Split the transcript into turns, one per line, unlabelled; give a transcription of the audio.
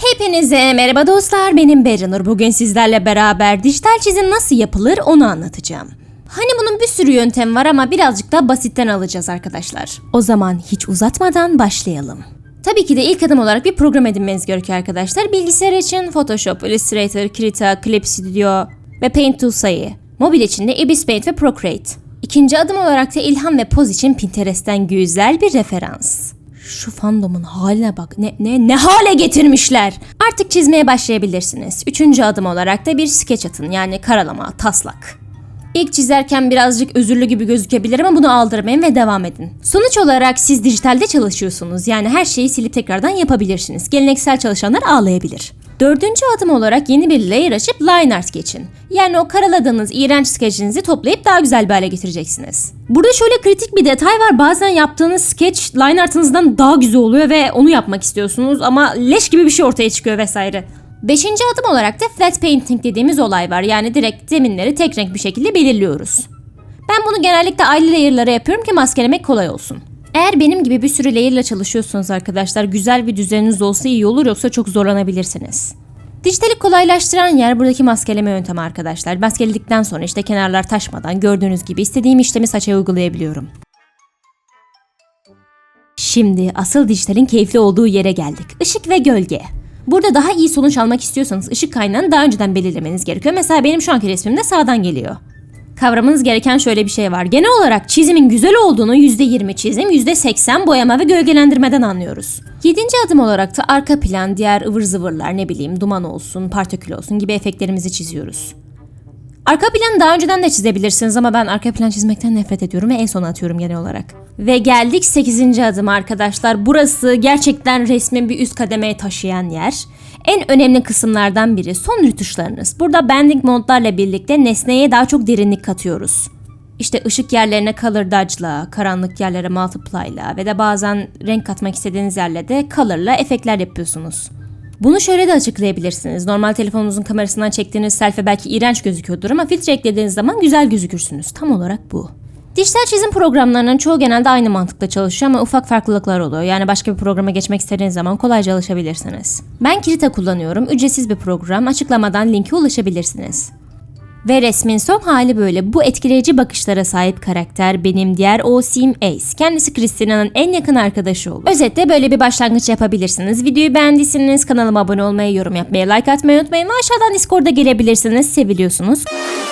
Hepinize merhaba dostlar benim Berinur. Bugün sizlerle beraber dijital çizim nasıl yapılır onu anlatacağım. Hani bunun bir sürü yöntem var ama birazcık da basitten alacağız arkadaşlar. O zaman hiç uzatmadan başlayalım. Tabii ki de ilk adım olarak bir program edinmeniz gerekiyor arkadaşlar. Bilgisayar için Photoshop, Illustrator, Krita, Clip Studio ve Paint Tool sayı. Mobil için de Ibis Paint ve Procreate. İkinci adım olarak da ilham ve poz için Pinterest'ten güzel bir referans. Şu fandomun haline bak. Ne ne ne hale getirmişler. Artık çizmeye başlayabilirsiniz. Üçüncü adım olarak da bir skeç atın. Yani karalama, taslak. İlk çizerken birazcık özürlü gibi gözükebilir ama bunu aldırmayın ve devam edin. Sonuç olarak siz dijitalde çalışıyorsunuz. Yani her şeyi silip tekrardan yapabilirsiniz. Geleneksel çalışanlar ağlayabilir. Dördüncü adım olarak yeni bir layer açıp line art geçin. Yani o karaladığınız iğrenç sketchinizi toplayıp daha güzel bir hale getireceksiniz. Burada şöyle kritik bir detay var. Bazen yaptığınız sketch line artınızdan daha güzel oluyor ve onu yapmak istiyorsunuz ama leş gibi bir şey ortaya çıkıyor vesaire. Beşinci adım olarak da flat painting dediğimiz olay var. Yani direkt zeminleri tek renk bir şekilde belirliyoruz. Ben bunu genellikle ayrı layer'lara yapıyorum ki maskelemek kolay olsun. Eğer benim gibi bir sürü layer'la çalışıyorsanız arkadaşlar güzel bir düzeniniz olsa iyi olur yoksa çok zorlanabilirsiniz. Dijitali kolaylaştıran yer buradaki maskeleme yöntemi arkadaşlar. Maskeledikten sonra işte kenarlar taşmadan gördüğünüz gibi istediğim işlemi saça uygulayabiliyorum. Şimdi asıl dijitalin keyifli olduğu yere geldik. Işık ve gölge. Burada daha iyi sonuç almak istiyorsanız ışık kaynağını daha önceden belirlemeniz gerekiyor. Mesela benim şu anki resmimde sağdan geliyor. Kavramanız gereken şöyle bir şey var. Genel olarak çizimin güzel olduğunu %20 çizim, %80 boyama ve gölgelendirmeden anlıyoruz. Yedinci adım olarak da arka plan, diğer ıvır zıvırlar ne bileyim duman olsun, partikül olsun gibi efektlerimizi çiziyoruz. Arka planı daha önceden de çizebilirsiniz ama ben arka plan çizmekten nefret ediyorum ve en sona atıyorum genel olarak. Ve geldik 8. adım arkadaşlar. Burası gerçekten resmin bir üst kademeye taşıyan yer. En önemli kısımlardan biri son rütuşlarınız. Burada bending modlarla birlikte nesneye daha çok derinlik katıyoruz. İşte ışık yerlerine color dodge'la, karanlık yerlere multiply'la ve de bazen renk katmak istediğiniz yerle de color'la efektler yapıyorsunuz. Bunu şöyle de açıklayabilirsiniz. Normal telefonunuzun kamerasından çektiğiniz selfie belki iğrenç gözüküyordur ama filtre eklediğiniz zaman güzel gözükürsünüz. Tam olarak bu. Dijital çizim programlarının çoğu genelde aynı mantıkla çalışıyor ama ufak farklılıklar oluyor. Yani başka bir programa geçmek istediğiniz zaman kolayca alışabilirsiniz. Ben Krita kullanıyorum. Ücretsiz bir program. Açıklamadan linke ulaşabilirsiniz. Ve resmin son hali böyle. Bu etkileyici bakışlara sahip karakter benim diğer OC'm Ace. Kendisi Christina'nın en yakın arkadaşı olur. Özetle böyle bir başlangıç yapabilirsiniz. Videoyu beğendiyseniz kanalıma abone olmayı, yorum yapmayı, like atmayı unutmayın ve aşağıdan Discord'a gelebilirsiniz. Seviliyorsunuz.